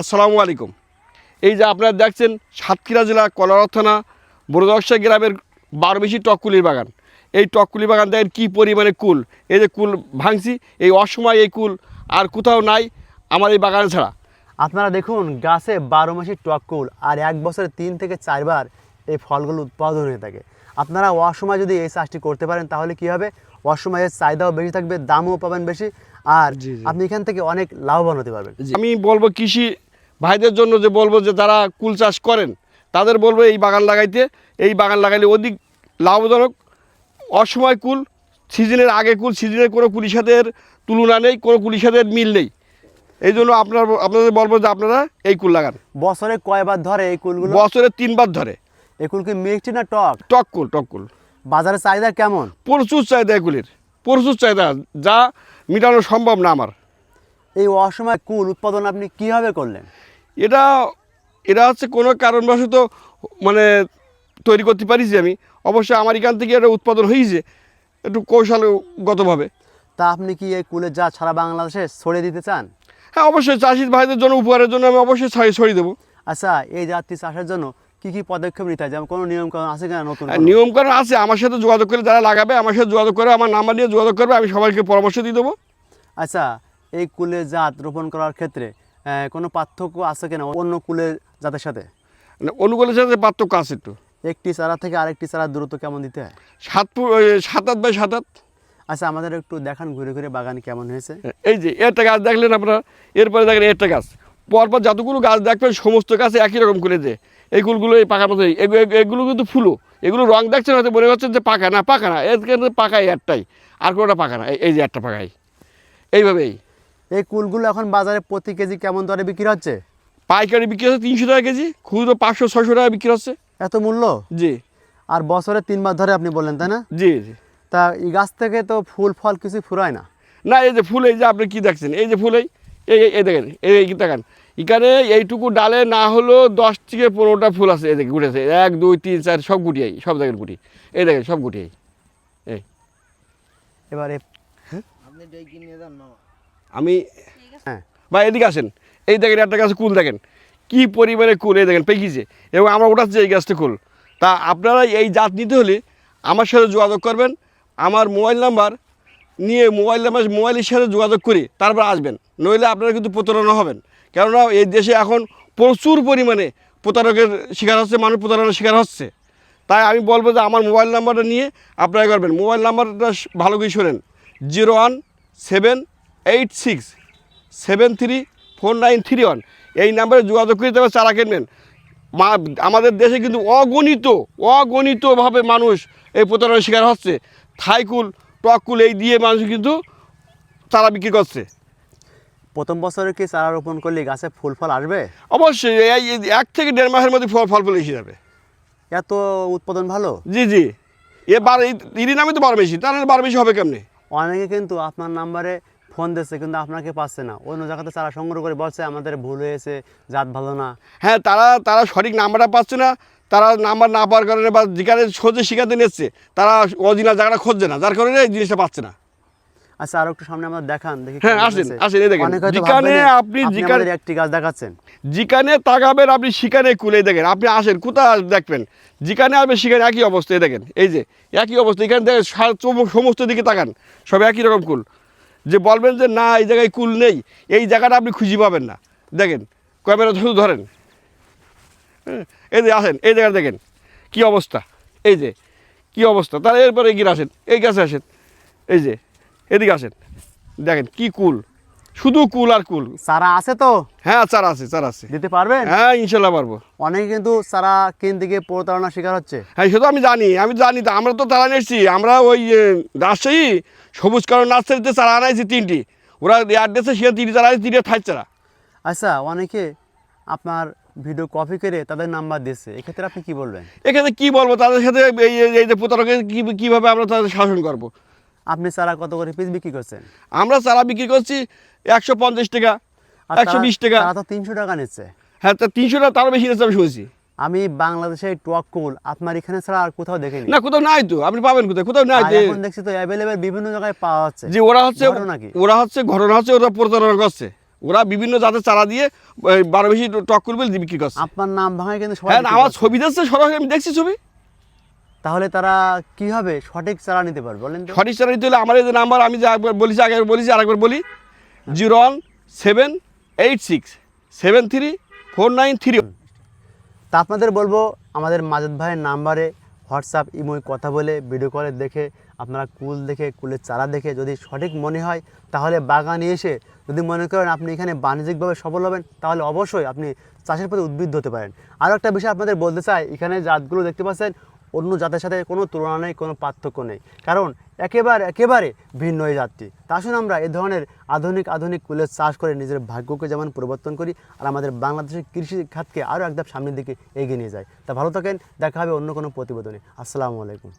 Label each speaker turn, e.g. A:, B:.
A: আসসালামু আলাইকুম। এই যে আপনারা দেখছেন সাতক্ষীরা জেলা কলারথ থানা বড়দর্শা গ্রামের বারোবেশি টককুলির বাগান। এই টককুলি বাগান দেখেন কী পরিমাণে কুল। এই যে কুল ভাঙছি এই অসময় এই কুল আর কোথাও নাই আমার এই বাগান ছাড়া।
B: আপনারা দেখুন গাছে বারো মাসি টকুল আর এক বছরে তিন থেকে চারবার এই ফলগুলো উৎপাদন হয়ে থাকে। আপনারা অসময় যদি এই চাষটি করতে পারেন তাহলে কি হবে? অসময়ের চাহিদাও বেশি থাকবে দামও পাবেন বেশি আর। আপনি এখান থেকে অনেক লাভবান হতে পারবেন।
A: আমি বলব কৃষি ভাইদের জন্য যে বলব যে যারা কুল চাষ করেন তাদের বলব এই বাগান লাগাইতে। এই বাগান লাগাইলে অধিক লাভজনক। অসময় কুল সিজনের আগে কুল সিজনের কোনো কুলির সাথে তুলনা নেই কোনো কুলির সাথে মিল নেই। এই জন্য আপনার আপনাদের বলব যে আপনারা এই কুল লাগান।
B: বছরে কয়বার ধরে এই কুলগুলো?
A: বছরে তিনবার ধরে।
B: এই কুল কি মিষ্টি না টক?
A: টক কুল টক কুল।
B: বাজারে চাহিদা কেমন?
A: প্রচুর চাহিদা এগুলির প্রচুর চাহিদা। যা মেটানো সম্ভব না আমার।
B: এই অসময় কুল উৎপাদন আপনি কীভাবে করলেন?
A: এটা এটা হচ্ছে কোনো কারণবশত মানে তৈরি করতে পারিছি আমি। অবশ্যই আমার এখান থেকে এটা উৎপাদন হয়েছে একটু কৌশলগতভাবে।
B: তা আপনি কি এই কুলের যা সারা বাংলাদেশে ছড়িয়ে দিতে চান?
A: হ্যাঁ অবশ্যই চাষির ভাইদের জন্য উপহারের জন্য আমি অবশ্যই ছাড়ি ছড়িয়ে দেবো।
B: আচ্ছা এই জাতটি চাষের জন্য কি কি পদক্ষেপ নিতে হয়? যেমন কোনো নিয়ম কানুন আছে কিনা নতুন কোনো?
A: নিয়মকানুন আছে আমার সাথে যোগাযোগ করে যারা লাগাবে আমার সাথে যোগাযোগ করে আমার নাম্বার নিয়ে যোগাযোগ করবে আমি সবাইকে পরামর্শ দিয়ে দেবো।
B: আচ্ছা এই কুলের জাত রোপণ করার ক্ষেত্রে কোনো পার্থক্য আছে কিনা অন্য কুলের জাতের সাথে?
A: মানে অনুকূলের সাথে পার্থক্য আছে একটু।
B: একটি চারা থেকে আরেকটি চারা দূরত্ব কেমন দিতে হয়?
A: সাত ফুট সাত আট বাই সাত আট।
B: আচ্ছা আমাদের একটু দেখান ঘুরে ঘুরে বাগান কেমন হয়েছে।
A: এই যে একটা গাছ দেখলেন আপনারা এরপরে দেখেন একটা গাছ। পরপর যতগুলো গাছ দেখবেন সমস্ত গাছে একই রকম করে যে। এই কুলগুলো এই পাকা মতো এগু- এগু- এগুলো কিন্তু ফুলো এগুলো রং দেখছেন হয়তো মনে হচ্ছে যে পাকা। না পাকা না। এর কিন্তু পাকা একটাই। আর কোনোটা পাকা না। এই- এই যে একটা পাকাই। এইভাবেই।
B: এই কুলগুলো এখন বাজারে প্রতি কেজি কেমন দরে বিক্রি হচ্ছে?
A: পাইকারি বিক্রি হচ্ছে তিনশো টাকা কেজি খুচরো পাঁচশো ছশো টাকা বিক্রি হচ্ছে।
B: এত মূল্য?
A: জি।
B: আর বছরে তিনবার ধরে আপনি বললেন তাই না?
A: জি জি।
B: তা এই গাছ থেকে তো ফুল ফল কিছু ফুরায় না?
A: না এই যে ফুল এই যে আপনি কী দেখছেন? এই যে ফুল এই এই দেখেন এই এই দেখেন। এখানে এইটুকু ডালে না হলেও দশ থেকে পনেরোটা ফুল আছে এই দেখে গুটেছে এক দুই তিন চার সব গুটিয়াই সব দেখেন গুটি। এই দেখেন সব গুটিয়াই এই।
B: এবারে
C: আপনি ডেকে নিয়ে যান মামা।
A: আমি
B: হ্যাঁ
A: বা এদিকে আসেন। এই দেখেন একটা গাছে কুল দেখেন। কি পরিমাণে কুল এই দেখেন পেকিছে এবং আমরা ওঠাচ্ছি এই গাছটা কুল। তা আপনারা এই জাত নিতে হলে আমার সাথে যোগাযোগ করবেন আমার মোবাইল নাম্বার নিয়ে মোবাইল নাম্বার মোবাইলের সাথে যোগাযোগ করে তারপর আসবেন। নইলে আপনারা কিন্তু প্রতারণা হবেন। কেননা এই দেশে এখন প্রচুর পরিমাণে প্রতারকের শিকার হচ্ছে মানুষ প্রতারণার শিকার হচ্ছে। তাই আমি বলব যে আমার মোবাইল নাম্বারটা নিয়ে আপনারা করবেন। মোবাইল নাম্বারটা ভালো করে শোনেন। Zero one seven eight six seven three four nine three one এই নাম্বারে যোগাযোগ করে তবে চারা কিনবেন। মা আমাদের দেশে কিন্তু অগণিত অগণিতভাবে মানুষ এই প্রতারণার শিকার হচ্ছে। থাইকুল টকুল এই দিয়ে মানুষ কিন্তু চারা বিক্রি করছে।
B: প্রথম বছরে কি চারা রোপণ করলে গাছে ফুল ফল আসবে?
A: অবশ্যই এই এক থেকে দেড় মাসের মধ্যে ফল ফল ফল এসে যাবে।
B: এত উৎপাদন ভালো?
A: জি জি। এ বার ইরি নামে তো বারো বেশি তাহলে বারো বেশি হবে কেমনি?
B: অনেকে কিন্তু আপনার নাম্বারে ফোন দিচ্ছে কিন্তু আপনাকে পাচ্ছে না। অন্য জায়গাতে চারা সংগ্রহ করে বলছে আমাদের ভুল হয়েছে জাত ভালো না।
A: হ্যাঁ তারা তারা সঠিক নাম্বারটা পাচ্ছে না। তারা নাম্বার না পাওয়ার কারণে বা যেখানে সোজে শিখাতে নিচ্ছে। তারা অরিজিনাল জায়গাটা খুঁজছে না যার কারণে এই জিনিসটা পাচ্ছে না।
B: আচ্ছা আর একটু সামনে আমরা দেখান দেখি
A: হ্যাঁ, আসেন, আসেন, এই দেখেন। যেখানে আপনি
B: আপনি
A: যেখানে-
B: একটি গাছ দেখাচ্ছেন।
A: যেখানে তাকাবেন আপনি সেখানে কুলে দেখেন। আপনি আসেন কোথায় দেখবেন? যেখানে আসবে সেখানে একই অবস্থা দেখেন। এই যে একই অবস্থা এখানে দেখেন সমস্ত দিকে তাকান। সব একই রকম কুল। যে বলবেন যে না এই জায়গায় কুল নেই এই জায়গাটা আপনি খুঁজে পাবেন না। দেখেন ক্যামেরা শুধু ধরেন। হ্যাঁ, এই যে আসেন এই জায়গায় দেখেন কি অবস্থা? এই যে কি অবস্থা? তাহলে এরপরে এগিয়ে আসেন এই গাছে আসেন এই যে এদিকে আসেন। দেখেন কি কুল। শুধু কুল আর কুল।
B: চারা আছে তো?
A: হ্যাঁ চারা আছে চারা আছে।
B: দিতে পারবেন?
A: হ্যাঁ ইনশাল্লাহ পারব।
B: অনেকে কিন্তু চারা কিনতে গিয়ে প্রতারণার শিকার হচ্ছে।
A: হ্যাঁ সেটা আমি জানি আমি জানি তো আমরা তো তারা নিয়েছি আমরা ওই রাজশাহী সবুজ কারণ নার্সারিতে চারা আনাইছি তিনটি। ওরা অ্যাড্রেসে সে তিনটি চারা আছে তিনটে ঠাই চারা।
B: আচ্ছা অনেকে আপনার ভিডিও কপি করে তাদের নাম্বার দিচ্ছে এক্ষেত্রে আপনি কি বলবেন?
A: এখানে কি বলব তাদের সাথে এই এই- এই যে প্রতারকের কী কীভাবে আমরা তাদের শাসন করব।
B: আপনি চারা কত করে পিস বিক্রি করছেন?
A: আমরা চারা বিক্রি করছি একশো পঞ্চাশ টাকা একশো বিশ টাকা।
B: তারা তো তিনশো টাকা নিচ্ছে।
A: হ্যাঁ তা তিনশো টাকা তারও বেশি নিচ্ছে আমি শুনেছি।
B: আমি বাংলাদেশে আপনার এখানে ছাড়া আর কোথাও দেখিনি।
A: না কোথাও নাই তো আপনি পাবেন কোথায়? কোথাও নাই
B: এখন দেখছি তো অ্যাভেলেবেল বিভিন্ন জায়গায় পাওয়া যাচ্ছে।
A: যে ওরা হচ্ছে ওরা হচ্ছে ঘটনা হচ্ছে ওরা প্রতারণা করছে। ওরা বিভিন্ন জাতের চারা দিয়ে বারো বেশি টক করবে বিক্রি করছে।
B: আপনার নাম ভাঙায় কিন্তু
A: হ্যাঁ আমার ছবি দিচ্ছে সরাসরি আমি দেখছি ছবি।
B: তাহলে তারা কীভাবে সঠিক চারা নিতে পারবে বলেন
A: সঠিক চারা দিতে হলে আমার যে নাম্বার আমি বলেছি আগে বলেছি আরেকবার বলি। Zero one seven eight six seven three four nine three
B: তা আপনাদের বলব, আমাদের মাজেদ ভাইয়ের নাম্বারে হোয়াটসঅ্যাপ ইমোয় কথা বলে ভিডিও কলে দেখে, আপনারা কুল দেখে, কুলের চারা দেখে যদি সঠিক মনে হয়, তাহলে বাগানে এসে যদি মনে করেন আপনি এখানে বাণিজ্যিকভাবে সফল হবেন, তাহলে অবশ্যই আপনি চাষের প্রতি উদ্বৃদ্ধ হতে পারেন। আরও একটা বিষয় আপনাদের বলতে চাই, এখানে জাতগুলো দেখতে পাচ্ছেন অন্য জাতের সাথে কোনো তুলনা নেই, কোনো পার্থক্য নেই। কারণ একেবারে একেবারে ভিন্ন এই জাতটি। তা আমরা এ ধরনের আধুনিক আধুনিক কুলের চাষ করে নিজের ভাগ্যকে যেমন পরিবর্তন করি আর আমাদের বাংলাদেশের কৃষি খাতকে আরও একদম সামনের দিকে এগিয়ে নিয়ে যায় তা ভালো থাকেন, দেখা হবে অন্য কোনো প্রতিবেদনে। আসসালামু আলাইকুম।